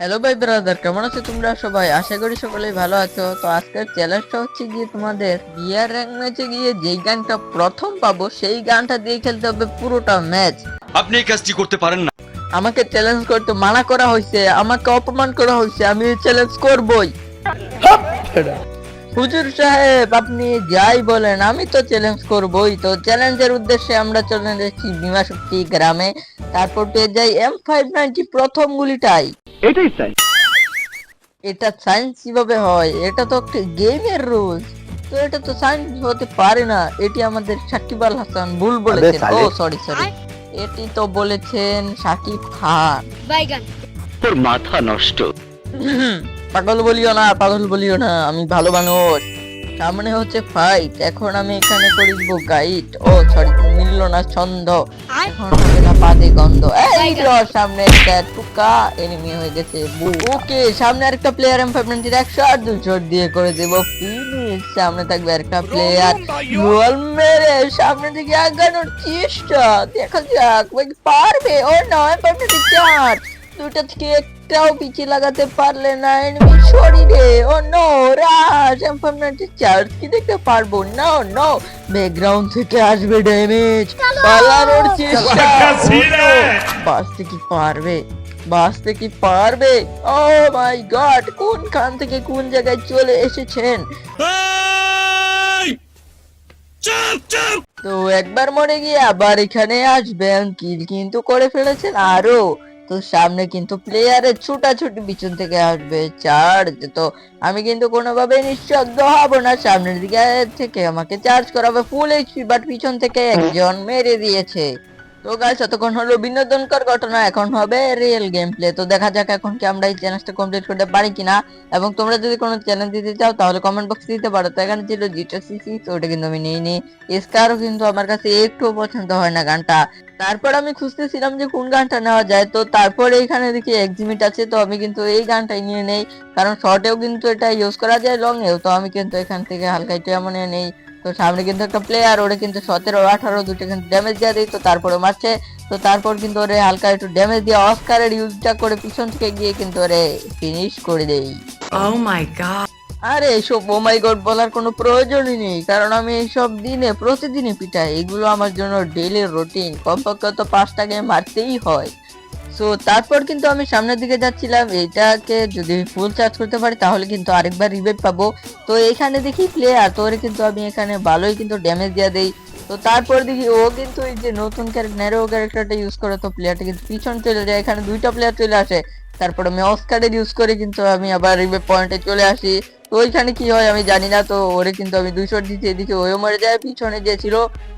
Hello ভাই brother কেমন আছো তোমরা সবাই? আশা করি সকলেই ভালো আছো। তো আজকের চ্যালেঞ্জটা হচ্ছে গিয়ে তোমাদের বিয়ার র্যাঙ্ক ম্যাচে গিয়ে যেই গানটা প্রথম পাবো সেই গানটা দিয়ে খেলতে হবে পুরোটা ম্যাচ আপনি এই কাজটি করতে পারেন না। আমাকে চ্যালেঞ্জ করতে মানা করা হয়েছে আমাকে অপমান করা হয়েছে আমি চ্যালেঞ্জ করবই। হুজুর সাহেব আপনি যাই বলেন আমি তো চ্যালেঞ্জ করবই তো। চ্যালেঞ্জের উদ্দেশ্যে আমরা চলে যাচ্ছি বিমা শক্তি গ্রামে। তারপর পেয়ে যাই এম ফাইভ নাইনটি প্রথম গুলিটাই। এটাই চাই এটা সায়েন্স কীভাবে হয়? এটা তো একটা গেমের রুলস তো এটা তো সায়েন্স হতে পারে না। এটি আমাদের সাকিব আল হাসান ভুল বলেছেন। ও সরি সরি এটি তো বলেছেন সাকিব খান। বাইগান। তোর মাথা নষ্ট। হুম, পাগল বলিও না পাগল বলিও না আমি ভালো মানুষ। সামনে হচ্ছে ফাইট এখন আমি এখানে করে দিব গাইড ও সরি মিললো না ছন্দ। এখন হবে না পাদে গন্ধ। এই সামনে একটা টুকা এনিমি হয়ে গেছে। ওকে সামনে আরেকটা প্লেয়ার এম ফাইভ নাইনটির একশো আর দুই শট দিয়ে করে দেবো। ফিনিশ সামনে থাকবে আরেকটা প্লেয়ার গোল মেরে সামনে দিকে আগানোর চেষ্টা। দেখা যাক ওই পারবে? ও নয় পারবে চার। দুটা থেকে একটাও পিছিয়ে লাগাতে পারলে না এনিমি শরীরে। ও নো রাশ এম ফাইভ নাইনটির চার্জ কি দেখতে পারব? নো নো ব্যাকগ্রাউন্ড থেকে আসবে ড্যামেজ পালানোর চেষ্টা। Oh! বাঁচতে কি পারবে। বাঁচতে কি পারবে। ও মাই গড কোন খান থেকে কোন জায়গায় চলে এসেছেন? তো একবার মরে গিয়ে আবার এখানে আসবেন। কিল কিন্তু করে ফেলেছেন আরও। তো সামনে কিন্তু প্লেয়ারের ছুটাছুটি পিছন থেকে আসবে। চার্জ তো আমি কিন্তু কোনোভাবে নিঃশব্দ হব না। সামনের দিকে থেকে আমাকে চার্জ করাবে ফুল এইচপি বাট পিছন থেকে একজন মেরে দিয়েছে। তো গাইস এতক্ষণ হলো বিনোদনকর ঘটনা। এখন হবে রিয়েল গেম প্লে তো দেখা যাক এখন কি আমরা এই চ্যালেঞ্জটা কমপ্লিট করতে পারি কিনা। এবং তোমরা যদি কোনো চ্যালেঞ্জ দিতে চাও, তাহলে কমেন্ট বক্সে দিতে পারো। তো এখানে ছিল জিটা সিসি তো ওটা কিন্তু আমি নিই স্কারও কিন্তু আমার কাছে একটু পছন্দ হয় না গানটা। তারপর আমি খুঁজতেছিলাম যে কোন গানটা নেওয়া যায়। তো তারপরে এখানে দেখি এক্সিমিট আছে, তো আমি কিন্তু এই গানটাই নিয়ে নেই। কারণ শর্টেও কিন্তু এটা ইউজ করা যায় লং এও তো আমি কিন্তু এখান থেকে হালকা একটু এমন নেই। তো সামনে কিন্তু একটা প্লেয়ার ওরে কিন্তু সতেরো আঠারো দুটো কিন্তু ড্যামেজ দিয়ে দিই তো তারপরে মারছে। তো তারপর কিন্তু ওরে হালকা একটু ড্যামেজ দিয়ে অস্কারের ইউজটা করে পিছন থেকে গিয়ে কিন্তু ওরে ফিনিশ করে দেই Oh my god. আরে, এসব ও মাই গড বলার কোনো প্রয়োজনই নেই। কারণ আমি এইসব দিনে, প্রতিদিনই পিটাই। এগুলো আমার জন্য ডেইলি রুটিন কমপক্ষে তো পাঁচটা গেম মারতেই হয়। সো তারপর কিন্তু আমি সামনের দিকে যাচ্ছিলাম। এটাকে যদি ফুল চার্জ করতে পারি, তাহলে কিন্তু আরেকবার রিভাইভ পাবো। তো এখানে দেখি প্লেয়ার তো ওরে কিন্তু আমি এখানে ভালোই কিন্তু ড্যামেজ দিয়ে দেই। তো তারপর দেখি, ও কিন্তু এই যে নতুন ক্যারেক্টার ক্যারেক্টারটা ইউজ করে, তো প্লেয়ারটা কিন্তু পিছন চলে যায়। এখানে দুইটা প্লেয়ার চলে আসে। তারপর আমি অস্কারের ইউজ করে কিন্তু আমি আবার রিভাইভ পয়েন্টে চলে আসি। তো ওইখানে কি হয় আমি জানি না, তো ওরে কিন্তু আমি দুইশো দিচ্ছি এদিকে ওও মরে যায়, পিছনে যে ছিল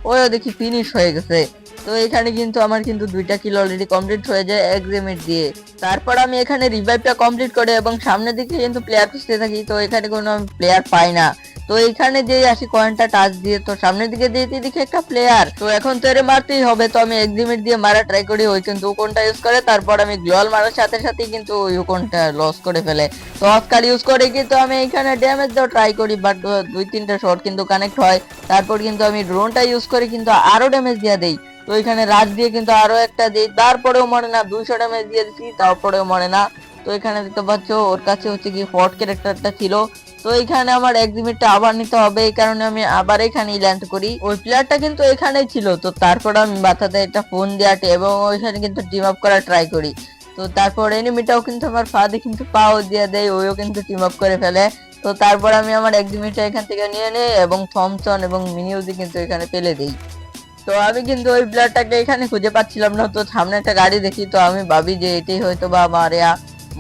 ওও দেখি ফিনিশ হয়ে গেছে। তো এখানে কিন্তু আমার কিন্তু দুইটা কিল অলরেডি কমপ্লিট হয়ে যায় এক্সিমিট দিয়ে। তারপর আমি এখানে রিভাইভটা কমপ্লিট করে এবং সামনের দিকে কিন্তু প্লেয়ার খুঁজতে থাকি, তো এখানে কোনো প্লেয়ার পাই না। তো এইখানে যে আসি কয়েনটা টাচ দিয়ে, তো সামনের দিকে যেতে দেখি একটা প্লেয়ার তো এখন তো এরে মারতেই হবে, তো আমি এক্সিমিট দিয়ে মারা ট্রাই করি, ওই কিন্তু কোনটা ইউজ করে, তারপর আমি গ্লোয়াল মারার সাথে সাথে কিন্তু ওই কোনটা লস করে ফেলে। তো অস্কার ইউজ করে কিন্তু আমি এখানে ড্যামেজ দেওয়া ট্রাই করি বাট দুই তিনটা শট কিন্তু কানেক্ট হয়। তারপর কিন্তু আমি ড্রোনটা ইউজ করে কিন্তু আরও ড্যামেজ দিয়ে দেই। তো এখানে রাজ দিয়ে কিন্তু আরও একটা দিই, তারপরেও মরে না, দুইশো ড্যামেজ দিয়ে দিচ্ছি তারপরেও মরে না। তো এখানে দেখতে পাচ্ছ, ওর কাছে হচ্ছে কি ফর্ট ক্যারেক্টারটা ছিল। তো এখানে আমার এক্সিমিটটা আবার নিতে হবে, এই কারণে আমি আবার এখানেই ল্যান্ড করি। ওই প্লেয়ারটা কিন্তু এখানেই ছিল, তো তারপর আমি মাথাতে একটা ফোন দেওয়াটি এবং ওইখানে কিন্তু টিম আপ করা ট্রাই করি। তো তারপর এনিমিটাও কিন্তু আমার ফাঁদে কিন্তু পাও দিয়ে দেয়, ওইও কিন্তু টিম আপ করে ফেলে। তো তারপর আমি আমার এক্সিমিটটা এখান থেকে নিয়ে নেই এবং থমসন এবং মিনিউজি কিন্তু এখানে ফেলে দিই। তো আমি কিন্তু ওই প্লেয়ারটাকে এখানে খুঁজে পাচ্ছিলাম না, তো সামনে একটা গাড়ি দেখি, তো আমি ভাবি যে এটাই হয়তো বা আমার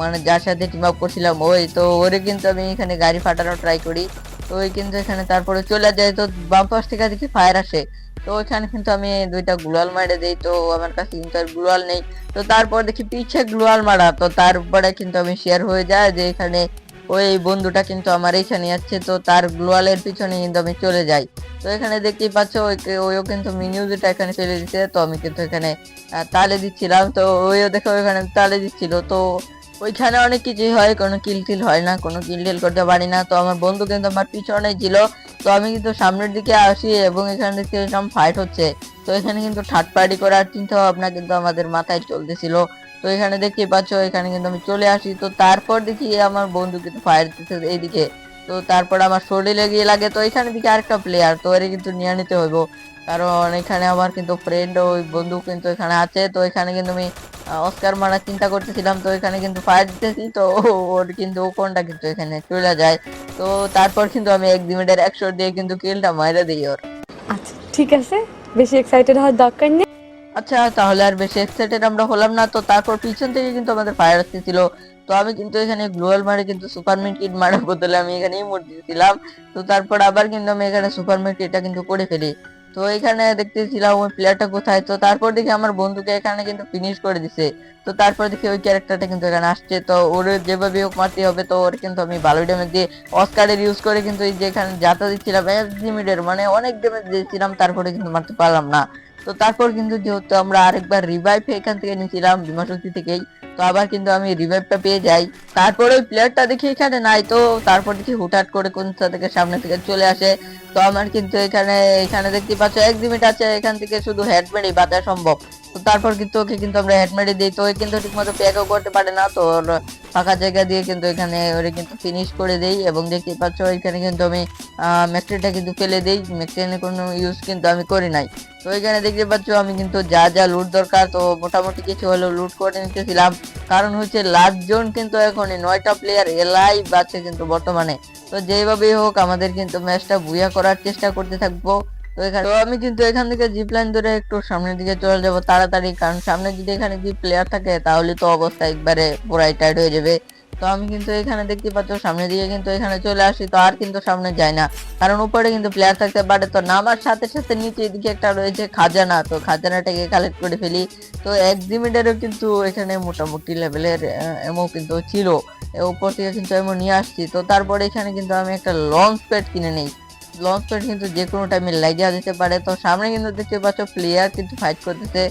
মানে যার সাথে টিম আপ করছিলাম, ওই তো ওরে কিন্তু আমি এখানে গাড়ি ফাটানো ট্রাই করি। তো ওই কিন্তু এখানে তারপরে চলে যায়, তো বাম পাশ থেকে দেখি ফায়ার আসে। তো ওইখানে কিন্তু আমি দুইটা গ্লোয়াল মারে দিই, তো আমার কাছে কিন্তু আর গ্লোয়াল নেই। তো তারপর দেখি পিছে গ্লোয়াল মারা, তো তারপরে কিন্তু আমি শেয়ার হয়ে যায় যে এখানে ওই বন্ধুটা কিন্তু আমার এইখানে আছে তো তার গ্লোয়ালের পিছনে কিন্তু আমি চলে যাই। তো এখানে দেখতেই পাচ্ছ, ওই- ওইও কিন্তু মিনিউজটা এখানে ফেলে দিচ্ছে তো আমি কিন্তু এখানে তালে দিচ্ছিলাম। তো ওইও দেখো ওইখানে তালে দিচ্ছিল, তো ওইখানে অনেক কিছুই হয়, কোনো কিল টিল হয় না, কোনো কিল টিল করতে পারি না। তো আমার বন্ধু কিন্তু আমার পিছনে ছিল। তো আমি কিন্তু সামনের দিকে আসি এবং এখানে দেখতে পেলাম ফাইট হচ্ছে। তো এখানে কিন্তু থার্ড পার্টি করার চিন্তা ভাবনা কিন্তু আমাদের মাথায় চলতেছিল। তো এখানে দেখতে পাচ্ছ, এখানে কিন্তু আমি চলে আসি। তো তারপর দেখি আমার বন্ধু কিন্তু ফায়ার দিতেছে এইদিকে। তো তারপর আমার শরীরে গিয়ে লাগে। তো এখানে দিকে আরেকটা প্লেয়ার তো এর কিন্তু নিয়ে নিতে হইব। কারণ এখানে আমার কিন্তু ফ্রেন্ড ওই বন্ধু কিন্তু এখানে আছে। তো এখানে কিন্তু আমি অস্কার মারা চিন্তা করতেছিলাম তো এখানে কিন্তু ফায়ার দিতেছি তো ওর কিন্তু কোনটা কিন্তু এখানে চলে যায়। তো তারপর কিন্তু আমি এক মিনিটের একশো দিয়ে কিন্তু কিলটা মাইরে দিই ওর। আচ্ছা ঠিক আছে। বেশি এক্সাইটেড হওয়ার দরকার নেই। আচ্ছা তাহলে আর বেশি এক্সাইটেড আমরা হলাম না তো তারপর পিছন থেকে কিন্তু আমাদের ফায়ার আসতেছিল। তো আমি কিন্তু এখানে গ্লোয়াল মারে কিন্তু সুপারম্যান কিট মারার বদলে আমি এখানেই ইমোট দিয়েছিলাম তো তারপর আবার কিন্তু আমি এখানে সুপার সুপারম্যান কিটটা কিন্তু করে ফেলি। তো এখানে দেখতেছিলাম ওই প্লেয়ারটা কোথায়? তো তারপর দেখি আমার বন্ধুকে এখানে কিন্তু ফিনিশ করে দিছে। তো তারপর দেখি ওই ক্যারেক্টারটা কিন্তু এখানে আসছে। তো ওর যেভাবে হোক মারতে হবে, তো ওর কিন্তু আমি ভালো ড্যামেজ দিয়ে অস্কারের ইউজ করে কিন্তু এই যে এখানে যাতা দিচ্ছিলাম লিমিটের মানে অনেক ড্যামেজ দিয়েছিলাম, তারপরে কিন্তু মারতে পারলাম না। তো তারপর কিন্তু যেহেতু আমরা আরেকবার রিভাইভ এখান থেকে নিয়েছিলাম বিমাশক্তি থেকেই, তো আবার কিন্তু আমি রিভাইভটা পেয়ে যাই। তারপর ওই প্লেয়ারটা দেখি এখানে নাই, তো তারপর দেখি হুটহাট করে কোন থেকে সামনে থেকে চলে আসে। তো আমার কিন্তু এখানে এখানে দেখতে পাচ্ছ, এক আছে, এখান থেকে শুধু হেডমেটই বাঁচা সম্ভব। তো তারপর কিন্তু ওকে কিন্তু আমরা হেডমেডে দিই। তো ওই কিন্তু ঠিকমতো প্যাকও করতে পারে না। তো ওর ফাঁকা জায়গা দিয়ে কিন্তু এখানে ওরে কিন্তু ফিনিশ করে দেই এবং দেখতে পাচ্ছ এখানে কিন্তু আমি ম্যাক্রিটা কিন্তু ফেলে দিই। ম্যাক্রিনের কোনো ইউজ কিন্তু আমি করি নাই। তো এখানে দেখতে পাচ্ছ আমি কিন্তু যা যা লুট দরকার। তো মোটামুটি কিছু হলেও লুট করে নিতেছিলাম। কারণ হচ্ছে লাস্ট জন কিন্তু এখন নয়টা প্লেয়ার এলাই আছে কিন্তু বর্তমানে। তো যেভাবেই হোক আমাদের কিন্তু ম্যাচটা বুয়া করার চেষ্টা করতে থাকব। তো এখানে তো আমি কিন্তু এখান থেকে জিপ লাইন ধরে একটু সামনের দিকে চলে যাব তাড়াতাড়ি, কারণ সামনে যদি এখানে যদি প্লেয়ার থাকে, তাহলে তো অবস্থা একবারে পুরাই টাইট হয়ে যাবে। তো আমি কিন্তু এখানে দেখতে পাচ্ছ, সামনের দিকে কিন্তু এখানে চলে আসি, তো আর কিন্তু সামনে যায় না। কারণ উপরে কিন্তু প্লেয়ার থাকতে পারে, তো নামার সাথে সাথে নিচে এদিকে একটা রয়েছে খাজানা, তো খাজানাটাকে কালেক্ট করে ফেলি। তো এক্সিমিটারও কিন্তু এখানে মোটামুটি লেভেলের এমও কিন্তু ছিল। উপর থেকে কিন্তু এমন নিয়ে আসছি। তো তারপরে এখানে কিন্তু আমি একটা লঞ্চ প্যাড কিনে নেই। লঞ্চ প্যাড কিন্তু যে কোনো টাইমে লাগিয়ে যেতে পারে। তো সামনে কিন্তু দেখতে পাচ্ছ প্লেয়ার কিন্তু ফাইট করতেছে।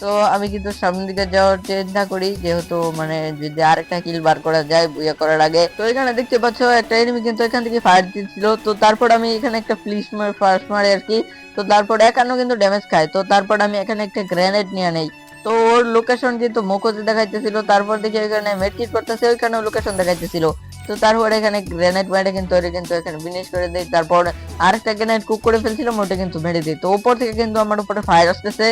তো আমি কিন্তু সামনের দিকে যাওয়ার চিন্তা করি, যেহেতু মানে যদি আরেকটা কিল বার করা যায় বুয়া করার আগে। তো এখানে দেখতে পাচ্ছ একটা এনিমি কিন্তু এখান থেকে ফায়ার দিচ্ছিল। তো তারপর আমি এখানে একটা ফ্লিশ মার ফার্স্ট মারে আর কি। তো তারপর একান্ন কিন্তু ড্যামেজ খায়। তো তারপর আমি এখানে একটা গ্রেনেড নিয়ে নেই। তো ওর লোকেশন যেহেতু মুখোতে দেখাইতেছিল, তারপর দেখি এখানে মেট্রিক করতেছে ওইখানে লোকেশন দেখাইতেছিল। তো তারপর এখানে গ্রেনেড মেরে কিন্তু ওরে কিন্তু এখানে বিনিশ করে দেয়। তারপর আরেকটা গ্রেনেড কুক করে ফেলছিলাম ওটা কিন্তু মেরে দিই তো ওপর থেকে কিন্তু আমার উপরে ফায়ার আসতেছে।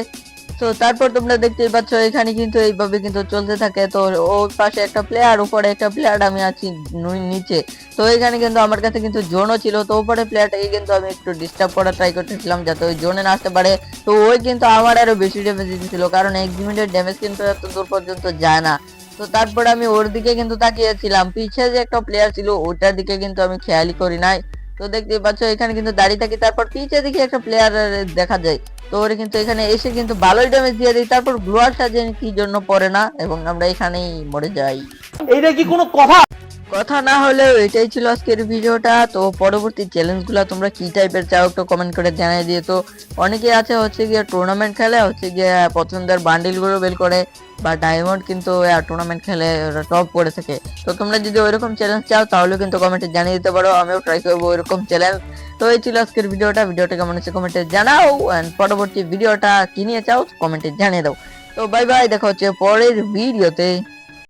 তো তারপর তোমরা দেখতেই পাচ্ছ, এখানে কিন্তু এইভাবে কিন্তু চলতে থাকে। তো ওর পাশে একটা প্লেয়ার উপরে একটা প্লেয়ার আমি আছি নিচে। তো এখানে কিন্তু আমার কাছে কিন্তু জোনও ছিল। তো উপরে প্লেয়ারটাকে কিন্তু আমি একটু ডিস্টার্ব করার ট্রাই করতেছিলাম, যাতে ওই জোনে না আসতে পারে। তো ওই কিন্তু আমার আরও বেশি ড্যামেজ দিতেছিল, কারণ এক মিনিটের ড্যামেজ কিন্তু এত দূর পর্যন্ত যায় না। তো তারপর আমি ওর দিকে কিন্তু তাকিয়েছিলাম। পিছে যে একটা প্লেয়ার ছিল ওটার দিকে কিন্তু আমি খেয়ালই করি নাই। তো দেখতে পাচ্ছ এখানে কিন্তু দাঁড়িয়ে থাকি তারপর পিছে দেখি একটা প্লেয়ার দেখা যায়। তো ওরে কিন্তু এখানে এসে কিন্তু ভালোই ড্যামেজ দিয়ে দিই তারপর গ্লোয়ারটা যে কি জন্য পড়ে না এবং আমরা এখানেই মরে যাই। এইটা কি কোনো কথা? কথা না হলেও এটাই ছিল আজকের ভিডিওটা তো পরবর্তী চ্যালেঞ্জগুলো তোমরা কি টাইপের চাও একটু কমেন্ট করে জানিয়ে দিয়ে তো অনেকে আছে হচ্ছে গিয়ে টুর্নামেন্ট খেলে হচ্ছে গিয়ে পছন্দের বান্ডিলগুলো বের করে বা ডায়মন্ড কিন্তু টুর্নামেন্ট খেলে টপ করে থাকে। তো তোমরা যদি ওইরকম চ্যালেঞ্জ চাও, তাহলে কিন্তু কমেন্টে জানিয়ে দিতে পারো। আমিও ট্রাই করব ওইরকম চ্যালেঞ্জ তো এই ছিল আজকের ভিডিওটা। ভিডিওটা কেমন হচ্ছে কমেন্টে জানাও। অ্যান্ড পরবর্তী ভিডিওটা কি নিয়ে চাও কমেন্টে জানিয়ে দাও। তো বাই বাই দেখা হচ্ছে পরের ভিডিওতে।